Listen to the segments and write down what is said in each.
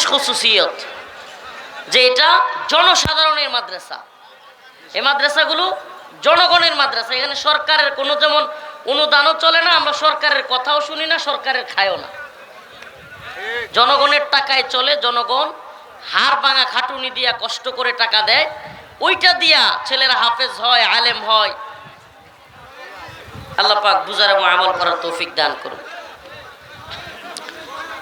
বিশেষ খুসুসিয়ত, যে এটা জনসাধারণের মাদ্রাসা। এই মাদ্রাসাগুলো জনগণের মাদ্রাসা। এখানে সরকারের কোনো যেমন অনুদানও চলে না, আমরা সরকারের কথাও শুনি না, সরকারের খায়ও না। জনগণের টাকায় চলে, জনগণ হাড় ভাঙা খাটুনি দিয়া কষ্ট করে টাকা দেয়, ওইটা দিয়া ছেলেরা হাফেজ হয়, আলেম হয়। আল্লাহ পাক বুঝার এবং আমল করার তৌফিক দান করুন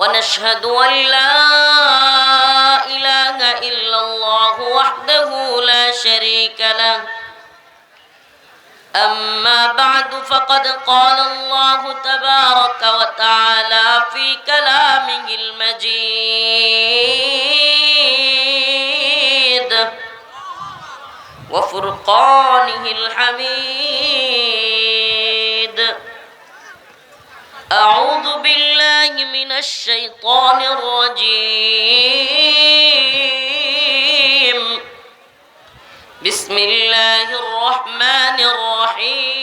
ونشهد أن لا إله إلا الله وحده لا شريك له. أما بعد فقد قال الله تبارك وتعالى في كلامه المجيد وفرقانه الحميد. أعوذ بالله من الشيطان الرجيم. بسم الله الرحمن الرحيم.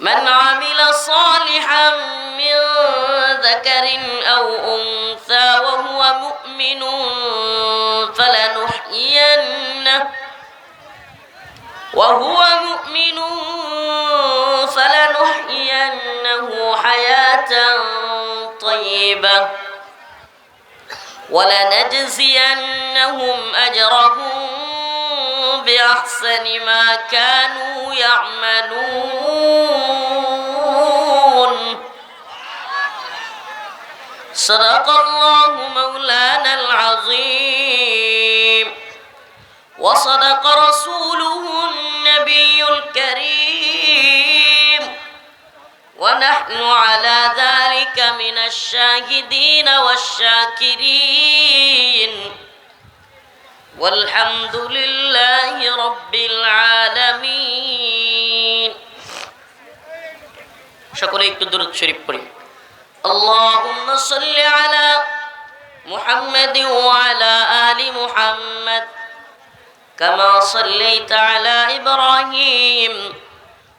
من عمل صالحا من ذكر أو أنثى وهو مؤمن فلنحيينه. وهو مؤمن فلنحيينه حياة طيبة ولنجزينهم أجرهم بأحسن ما كانوا يعملون. صدق الله مولانا العظيم. وصدق رسوله ونحن على ذلك من الشاهدين والشاكرين والحمد لله رب العالمين সকলে একটু দূরত শরীফ পড়ি اللهم صل على محمد وعلى آل محمد كما صليت على إبراهيم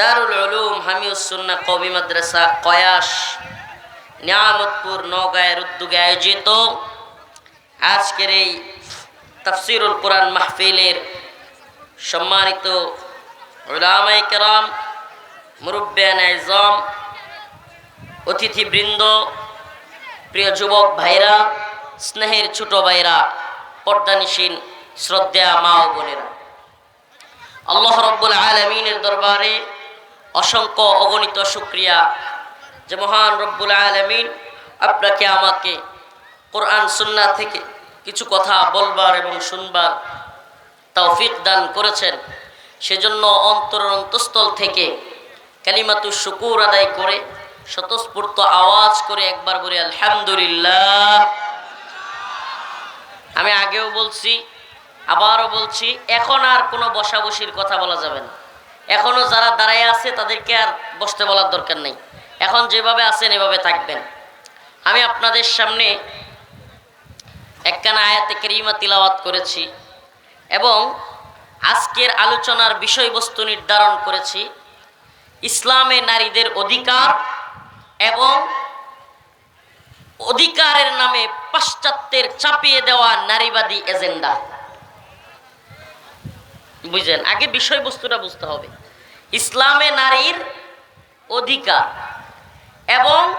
দারুল উলুম হামিউসুন্না কবি মাদ্রাসা কয়াস নিয়ামতপুর নগাঁয়ের উদ্যোগে আয়োজিত আজকের এই তাফসিরুল কোরআন মাহফিলের সম্মানিত উলামাই কেরাম মুরব্বান আজম অতিথিবৃন্দ, প্রিয় যুবক ভাইরা, স্নেহের ছোট ভাইরা, পর্দানিসীন শ্রদ্ধা মা ও বোনেরা। আল্লাহ রব্বুল আলমিনের দরবারে অসংখ্য অগণিত শুক্রিয়া। যে মহান রব্বুল আলমিন আপনাকে, আমাকে কোরআন সুন্না থেকে কিছু কথা বলবার এবং শুনবার তৌফিক দান করেছেন। সেজন্য অন্তর অন্তঃস্থল থেকে কালিমাতু শুকুর আদায় করে, স্বতঃস্ফূর্ত আওয়াজ করে একবার বলি, আলহামদুলিল্লাহ। আমি আগেও বলছি, আবারও বলছি, এখন আর কোনো বসাবসির কথা বলা যাবে না। এখনও যারা দাঁড়ায় আছে, তাদেরকে আর বসতে বলার দরকার নেই। এখন যেভাবে আছেন, এভাবে থাকবেন। আমি আপনাদের সামনে একখানা আয়াতে কেরিমা তিলাওয়াত করেছি এবং আজকের আলোচনার বিষয়বস্তু নির্ধারণ করেছি ইসলামে নারীদের অধিকার এবং অধিকারের নামে পাশ্চাত্যের চাপিয়ে দেওয়া নারীবাদী এজেন্ডা। বুঝলেন? আগে বিষয়বস্তুটা বুঝতে হবে। ইসলামে নারীর অধিকার এবং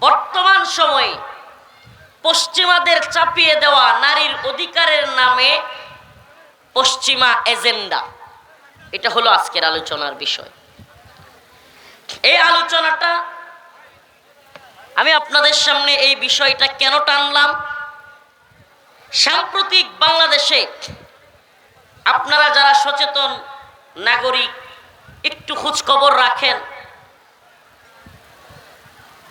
বর্তমান সময়ে পশ্চিমাদের চাপিয়ে দেওয়া নারীর অধিকারের নামে পশ্চিমা এজেন্ডা। এটা হলো আজকের আলোচনার বিষয়। এই আলোচনাটা আমি আপনাদের সামনে এই বিষয়টা কেন টানলাম? সাম্প্রতিক বাংলাদেশে আপনারা যারা সচেতন নাগরিক, একটু খোঁজ খবর রাখেন।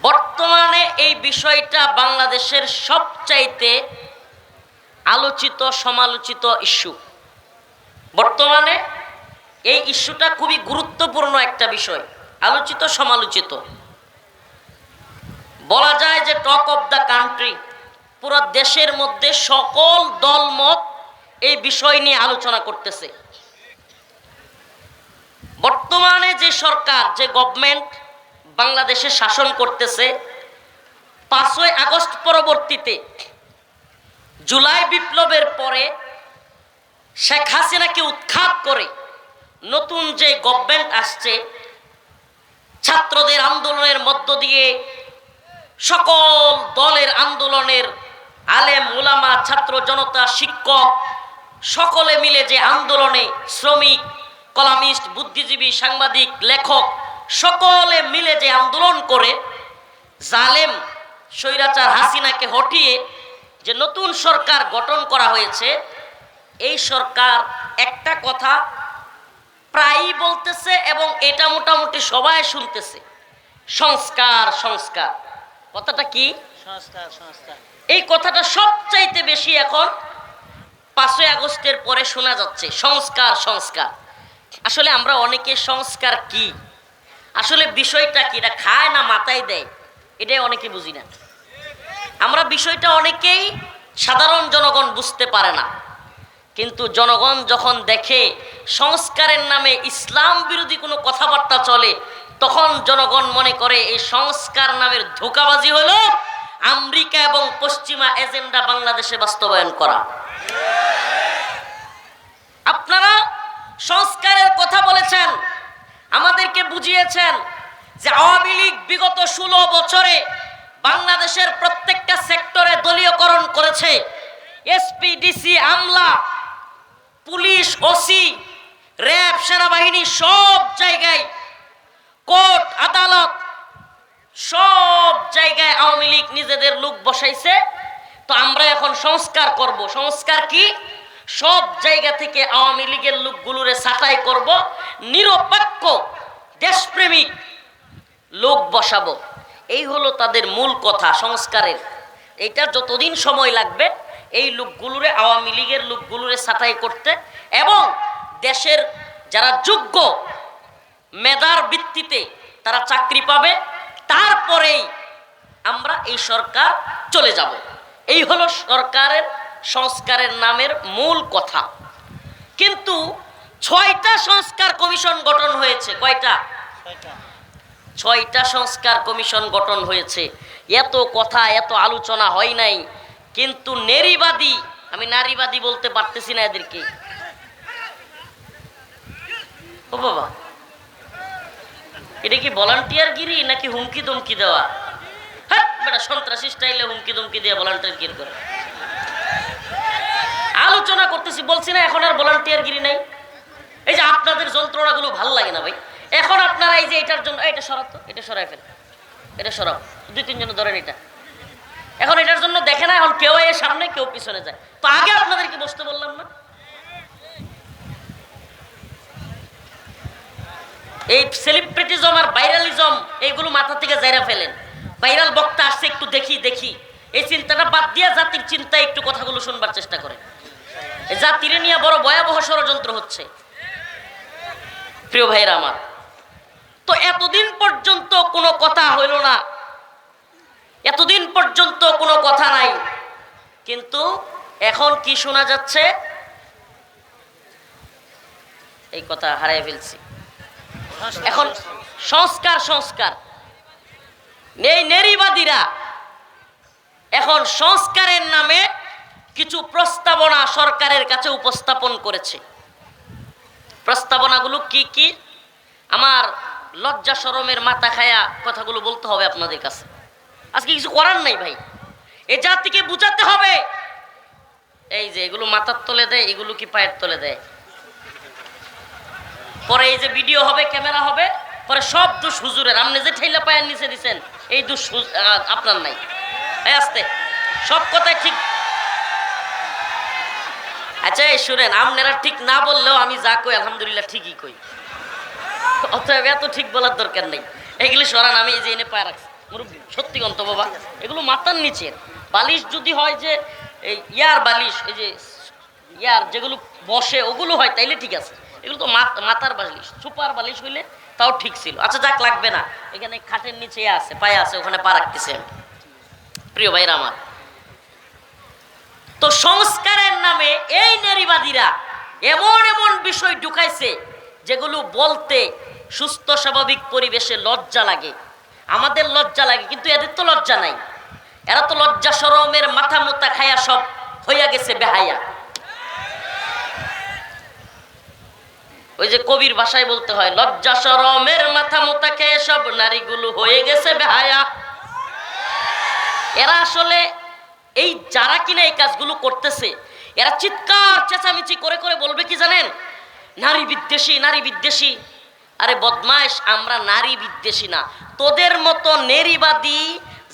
বর্তমানে এই বিষয়টা বাংলাদেশের সবচাইতে আলোচিত, সমালোচিত ইস্যু। বর্তমানে এই ইস্যুটা খুবই গুরুত্বপূর্ণ একটা বিষয়, আলোচিত, সমালোচিত। বলা যায় যে টক অফ দ্য কান্ট্রি, পুরো দেশের মধ্যে সকল দলমত এই বিষয় নিয়ে আলোচনা করতেছে। বর্তমানে যে সরকার, যে গভর্নমেন্ট বাংলাদেশে শাসন করতেছে, পাঁচই আগস্ট পরবর্তীতে জুলাই বিপ্লবের পরে শেখ হাসিনাকে উৎখাত করে নতুন যে গভর্নমেন্ট আসছে, ছাত্রদের আন্দোলনের মধ্য দিয়ে সকল দলের আন্দোলনের আলেম মুলামা ছাত্র, জনতা, শিক্ষক সকলে মিলে যে আন্দোলনে শ্রমিক কলামিস্ট বুদ্ধিজীবী সাংবাদিক লেখক সকলে মিলে যে আন্দোলন করে জালেম স্বৈরাচার হাসিনাকে হটিয়ে যে নতুন সরকার গঠন করা হয়েছে এই সরকার একটা কথা প্রায়ই বলতেছে এবং এটা মোটামুটি সবাই শুনতেছে সংস্কার সংস্কার। কথাটা কি? সংস্কার সংস্কার। এই কথাটা সবচাইতে বেশি এখন পাঁচই আগস্টের পরে শোনা যাচ্ছে, সংস্কার সংস্কার। আসলে আমরা অনেকে সংস্কার কি? আসলে বিষয়টা কি? এটা খায় না মাথায় দেয়? এটাই অনেকে বুঝি না। আমরা বিষয়টা অনেকেই সাধারণ জনগণ বুঝতে পারে না। কিন্তু জনগণ যখন দেখে সংস্কারের নামে ইসলাম বিরোধী কোনো কথাবার্তা চলে, তখন জনগণ মনে করে এই সংস্কার নামের ধোকাবাজি হলো আমেরিকা এবং পশ্চিমা এজেন্ডা বাংলাদেশে বাস্তবায়ন করা। আপনারা সংস্কারের কথা বলেছেন, আমাদেরকে বুঝিয়েছেন যে আওয়ামী লীগ বিগত ষোলো বছরে বাংলাদেশের প্রত্যেকটা সেক্টরে দলীয়করণ করেছে। এসপি ডিসি আমলা, পুলিশ, ওসি, র্যাব, সেনাবাহিনী, সব জায়গায় কোর্ট, আদালত, সব জায়গায় আওয়ামী লীগ নিজেদের লোক বসাইছে। তো আমরা এখন সংস্কার করব। সংস্কার কি? সব জায়গা থেকে আওয়ামী লীগের লোকগুলোরে ছাঁটাই করব, নিরপেক্ষ, দেশপ্রেমিক লোক বসাবো। এই হলো তাদের মূল কথা সংস্কারের। এটা যতদিন সময় লাগবে, এই লোকগুলোরে, আওয়ামী লীগের লোকগুলোরে ছাঁটাই করতে এবং দেশের যারা যোগ্য মেধার ভিত্তিতে তারা চাকরি পাবে, তারপরেই আমরা এই সরকার চলে যাব। এই হলো সরকারের সংস্কারের নামের মূল কথা। কিন্তু ছয়টা সংস্কার কমিশন গঠন হয়েছে কয়টা? ছয়টা। সংস্কার কমিশন গঠন হয়েছে। এত কথা এত আলোচনা হয় নাই কিন্তু নেরিবাদী আমি নারীবাদী বলতে পারতেছি না এদেরকে। ও বাবা এটা কি ভলান্টিয়ার গিরি নাকি হুমকি ধমকি দেওয়া? বেটা সন্ত্রাসী স্টাইলে হুমকি ধমকি দিয়ে ভলান্টিয়ার গিরি করে আলোচনা করতেছি, বলছি না, এখন আর ভলান্টিয়ার গিরি নাই। এই যে আপনাদের যন্ত্রণাগুলো ভালো লাগে না ভাই। এখন আপনারা এই যে এটার জন্য এটা সরাব তো, এটা সরাই ফেল। এটা সরাব দুই তিনজন ধরেন এটা। এখন এটার জন্য দেখে না, এখন কেউ এর সামনে, কেউ পিছনে যায়। তো আগে আপনাদেরকে বসতে বললাম না। এই সেলিব্রিটিজম আর ভাইরালিজম এইগুলো মাথা থেকে জায়রা ফেলেন। ভাইরাল বক্তা আসছে, একটু দেখি দেখি। এই চিন্তাটা বাদ দিয়া জাতির চিন্তায় একটু কথাগুলো শুনবার চেষ্টা করে। জাতিরে নিয়ে বড় ভয়াবহ ষড়যন্ত্র হচ্ছে। প্রিয় ভাইরা আমার, তো এতদিন পর্যন্ত কোনো কথা হইল না। এতদিন পর্যন্ত কোনো কথা নাই। কিন্তু এখন কি শোনা যাচ্ছে? এই কথা হারাই ফেলছি। এখন সংস্কার সংস্কার। এই নেরিবাদীরা এখন সংস্কারের নামে কিছু প্রস্তাবনা সরকারের কাছে উপস্থাপন করেছে। প্রস্তাবনাগুলো কি কি? আমার লজ্জা সরমের মাথা খায়া কথাগুলো বলতে হবে আপনাদের কাছে। আজকে কিছু করার নাই ভাই। এ জাতিকে বুঝাতে হবে। এই যে এগুলো মাথার তলে দেয়, এগুলো কি পায়ের তলে দেয়? পরে এই যে ভিডিও হবে, ক্যামেরা হবে পরে সব দোষ হুজুরের, আপনি যে ঠেলা পায়ের নিচে দিছেন, এই দোষ আপনার নাই। এই আসতে, সব কথাই ঠিক। আচ্ছা এই শুনেন, আপনারা ঠিক না বললেও আমি যা কই, আলহামদুলিল্লাহ ঠিকই কই। অতএব এত ঠিক বলার দরকার নেই। এগুলি সরান, আমি এই যে এনে পায়ে রাখছি। সত্যি গন্ত বাবা। এগুলো মাথার নিচের বালিশ যদি হয় যে, এই ইয়ার বালিশ, এই যে ইয়ার যেগুলো বসে, ওগুলো হয়, তাইলে ঠিক আছে। এগুলো তো মাথ- মাথার বালিশ। সুপার বালিশ হইলে তাও ঠিক ছিল। আচ্ছা যাক, লাগবে না। এখানে খাটের নিচে আছে, পায়ে আছে, ওখানে পা রাখতেছে। প্রিয় ভাইরা আমার, তো সংস্কারের নামে এই নারীবাদীরা এমন এমন বিষয় ঢুকাইছে, যেগুলো বলতে সুস্থ, স্বাভাবিক পরিবেশে লজ্জা লাগে। আমাদের লজ্জা লাগে, কিন্তু এদের তো লজ্জা নাই। এরা তো লজ্জা, সরমের মাথা মোতা খায়া সব হইয়া গেছে বেহাইয়া ওই যে কবির ভাষায় বলতে হয়, লজ্জা সরমের মাথা মোতা খেয়ে সব নারীগুলো হয়ে গেছে বেহায়া। এরা আসলে এই যারা কিনা এই কাজগুলো করতেছে, এরা চিৎকার, চেঁচামেচি করে করে বলবে কি জানেন? নারী বিদ্বেষী নারী বিদ্বেষী। আরে বদমাইশ আমরা নারী বিদ্বেষী না। তোদের মতো নেরিবাদী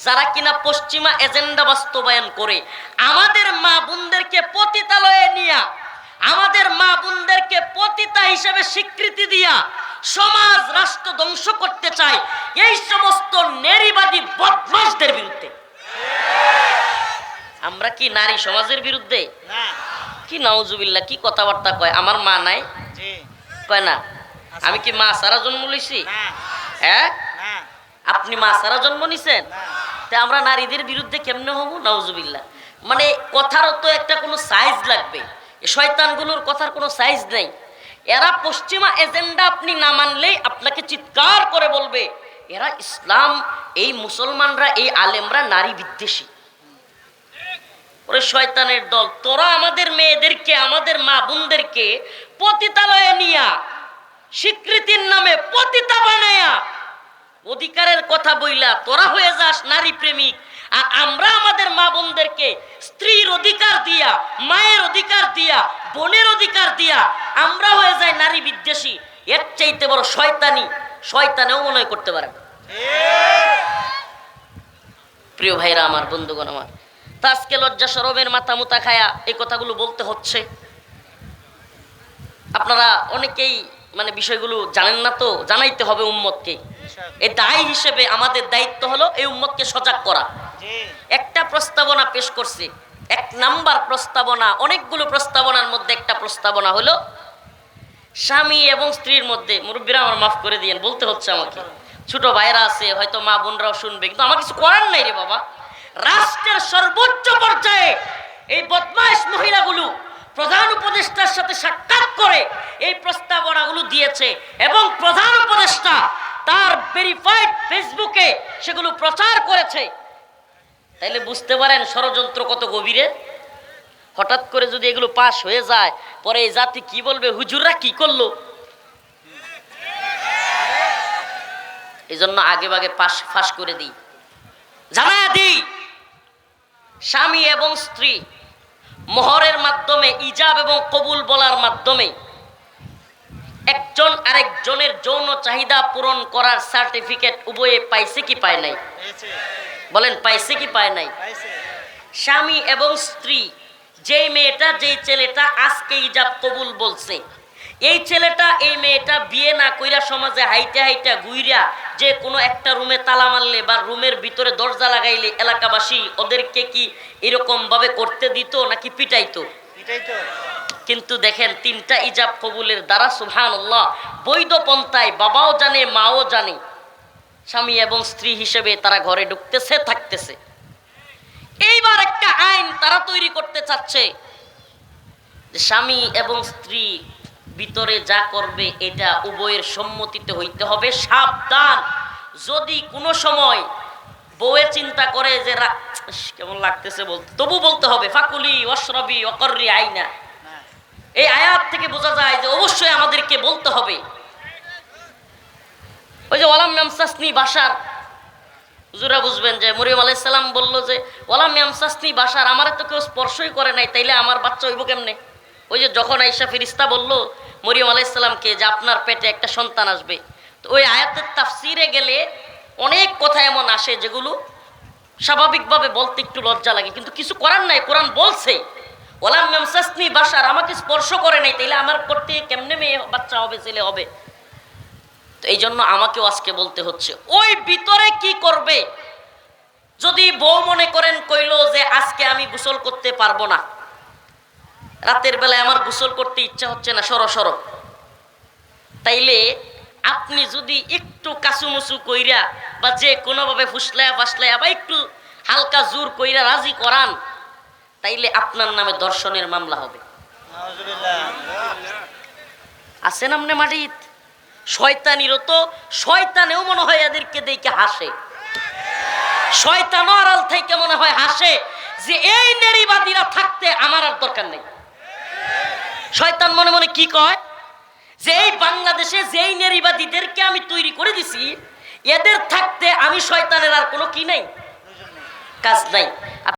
যারা কিনা পশ্চিমা এজেন্ডা বাস্তবায়ন করে, আমাদের মা বোনদেরকে পতিতালয়ে নিয়া আমাদের মা বোনদেরকে পতিতা হিসেবে স্বীকৃতি দিয়া সমাজ রাষ্ট্র ধ্বংস করতে চায় এই সমস্ত নেরিবাদী বদমাসদের বিরুদ্ধে। আমরা কি নারী সমাজের বিরুদ্ধে? কি নাউজুবিল্লাহ কি কথাবার্তা কয়? আমার মা নাই? কয় না? আমি কি মা সারা জন্ম লইছি হ্যাঁ? আপনি মা সারা জন্ম নিছেন? তা আমরা নারীদের বিরুদ্ধে কেমনে হব? নাউজুবিল্লাহ। মানে কথারও তো একটা কোনো সাইজ লাগবে। শয়তানগুলোর কথার কোনো সাইজ নেই। এরা পশ্চিমা এজেন্ডা আপনি না মানলেই আপনাকে চিৎকার করে বলবে, এরা ইসলাম, এই মুসলমানরা, এই আলেমরা নারী বিদ্বেষী। ওরে শয়তানের দল, তোরা আমাদের মেয়েদেরকে, আমাদের মা বোনদেরকে পতিতালয়ে নিয়া, স্বীকৃতির নামে পতিতা বানায়া, অধিকারের কথা বইলা তোরা হয়ে যাস নারী প্রেমিক। আর আমরা আমাদের মা বোনদেরকে স্ত্রীর অধিকার দিয়া মায়ের অধিকার দিয়া বোনের অধিকার দিয়া আমরা হয়ে যাই নারী বিদ্বেষী। এর চাইতে বড় শয়তানি শয়তানেও মনে করতে পারে না। প্রিয় ভাইরা আমার বন্ধুগণ আমার তা আজকে লজ্জা সরমের মাথা মুতা খায়া এই কথাগুলো বলতে হচ্ছে। আপনারা অনেকেই মানে বিষয়গুলো জানেন না তো জানাইতে হবে উম্মতকে। এই দায় হিসেবে আমাদের দায়িত্ব হলো এই উম্মতকে সজাগ করা। একটা প্রস্তাবনা পেশ করছে। এক নাম্বার প্রস্তাবনা, অনেকগুলো প্রস্তাবনার মধ্যে একটা প্রস্তাবনা হলো, স্বামী এবং স্ত্রীর মধ্যে, মুরব্বীরা আমার মাফ করে দিয়েন, বলতে হচ্ছে আমাকে। ছোট ভাইরা আছে, হয়তো মা বোনরাও শুনবে, কিন্তু আমার কিছু করার নাই রে বাবা। রাষ্ট্রের সর্বোচ্চ পর্যায়ে এই বদমাইশ মহিলাগুলো প্রধান উপদেষ্টার সাথে সাক্ষাৎ করে এই প্রস্তাবনাগুলো দিয়েছে এবং প্রধান উপদেষ্টা তার ভেরিফাইড ফেসবুকে সেগুলো প্রচার করেছে। তাইলে বুঝতে পারেন ষড়যন্ত্র কত গভীরে? হঠাৎ করে যদি এগুলো পাশ হয়ে যায়, পরে এই জাতি কি বলবে? হুজুররা কি করল? এই জন্য আগে ভাগে পাশ, ফাঁস করে দিই। জানায়া দিই, স্বামী এবং স্ত্রী মোহরের মাধ্যমে, ইজাব এবং কবুল বলার মাধ্যমে একজন আরেকজনের যৌন চাহিদা পূরণ করার সার্টিফিকেট উভয়ে পাইছে কি পায় নাই? বলেন পাইছে কি পায় নাই? স্বামী এবং স্ত্রী যেই মেয়েটা যেই ছেলেটা আজকে ইজাব কবুল বলছে এই ছেলেটা এই মেয়েটা বিয়ে না কইরা সমাজে হাইটা হাইটা গুইরা যে কোনো একটা রুমে তালা মারলে বা রুমের ভিতরে দরজা লাগাইলে এলাকাবাসী ওদেরকে কি এরকম ভাবে করতে দিত নাকি পিটাইতো? এটাই কিন্তু দেখেন তিনটা ইজাব কবুলের দ্বারা সুহান বৈধ পন্থায় বাবাও জানে মাও জানে স্বামী এবং স্ত্রী হিসেবে তারা ঘরে ঢুকতেছে থাকতেছে। এইবার একটা আইন তারা তৈরি করতে চাচ্ছে যে স্বামী এবং স্ত্রী ভিতরে যা করবে এটা উভয়ের সম্মতিতে হইতে হবে সাবধান। যদি কোনো সময় বউয়ে চিন্তা করে যে কেমন লাগতেছে বলতে তবু বলতে হবে ফাকুলি অশ্রবি অকর্রি আইনা। এই আয়াত থেকে বোঝা যায় যে অবশ্যই আমাদেরকে বলতে হবে ওই যে ওয়ালাম মেমসাসনি বাসার। হুজুরা বুঝবেন যে মরিয়ম আলাইসাল্লাম বলল যে ওলা ম্যামসাসনি বাসার, আমার তো কেউ স্পর্শই করে নাই, তাইলে আমার বাচ্চা হইব কেমনে? ওই যে যখন আইসা ফিরিস্তা বলল মরিয়ম আলাইসাল্লামকে যে আপনার পেটে একটা সন্তান আসবে? তো ওই আয়াতের তাফসিরে গেলে অনেক কথা এমন আসে যেগুলো স্বাভাবিকভাবে বলতে একটু লজ্জা লাগে, কিন্তু কিছু করার নাই, কোরআন বলছে ওলাম ম্যামসাসনি বাসার, আমাকে স্পর্শ করে নাই, তাইলে আমার করতে কেমনে মেয়ে বাচ্চা হবে, ছেলে হবে? এই জন্য আমাকেও আজকে বলতে হচ্ছে ওই ভিতরে কি করবে? যদি বউ মনে করেন কইলো যে আজকে আমি গোসল করতে পারব না। রাতের বেলায় আমার গোসল করতে ইচ্ছা হচ্ছে না সরো সরো। তাইলে আপনি যদি একটু কাসুমুসু কইরা বা যে কোনোভাবে ফুসলায়া ফাসলায়া বা একটু হালকা জোর কইরা রাজি করান তাইলে আপনার নামে দর্শনের মামলা হবে। আছেন আমনে মাটিত? শয়তানিরও তো শয়তানেও মনে হয় এদেরকে দেখে হাসে। শয়তানও আড়াল থেকে মনে হয় হাসে যে এই নারীবাদীরা থাকতে আমার আর দরকার নেই। শয়তান মনে মনে কি কয়? যে এই বাংলাদেশে যেই নারীবাদীদেরকে আমি তৈরি করে দিছি, এদের থাকতে আমি শয়তানের আর কোনো কি নাই? কাজ নাই।